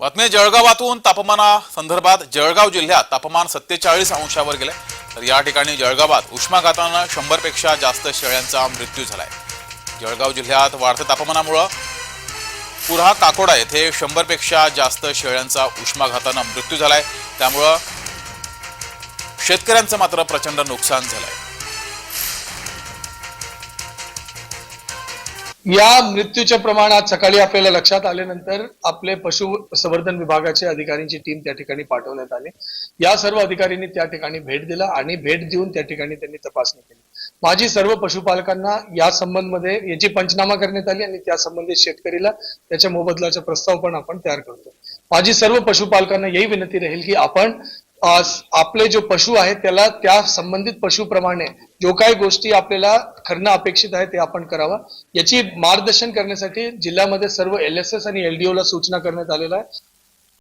बातमी जळगावातून तापमाना संदर्भात जळगाव जिल्ह्यात तापमान सत्तेचाळीस अंशावर गेले तर या ठिकाणी जळगावात उष्माघातानं शंभरपेक्षा जास्त शेळ्यांचा मृत्यू झालाय. जळगाव जिल्ह्यात वाढत्या तापमानामुळं पुरा काकोडा येथे शंभरपेक्षा जास्त शेळ्यांचा उष्माघातानं मृत्यू झालाय. त्यामुळं शेतकऱ्यांचं मात्र प्रचंड नुकसान झालंय. या मृत्यूच्या प्रमाणात सकाळी आपल्याला लक्षात आल्यानंतर आपले पशु संवर्धन विभागाचे अधिकाऱ्यांची टीम त्या ठिकाणी पाठवण्यात आली. या सर्व अधिकाऱ्यांनी त्या ठिकाणी भेट दिला आणि भेट देऊन त्या ठिकाणी त्यांनी तपासणी केली. माझी सर्व पशुपालकांना या संबंधमध्ये याची पंचनामा करण्यात आली आणि त्या संबंधित शेतकरीला त्याच्या मोबदलाचा प्रस्ताव पण आपण तयार करतो. माझी सर्व पशुपालकांना यही विनंती राहील की आपण आपले जो पशु आहे त्याला त्या संबंधित पशुप्रमाणे जो काही गोष्टी आपल्याला करणं अपेक्षित आहे ते आपण करावं. याची मार्गदर्शन करण्यासाठी जिल्ह्यामध्ये सर्व एल एस एस आणि एलडीओ ला सूचना करण्यात आलेल्या आहे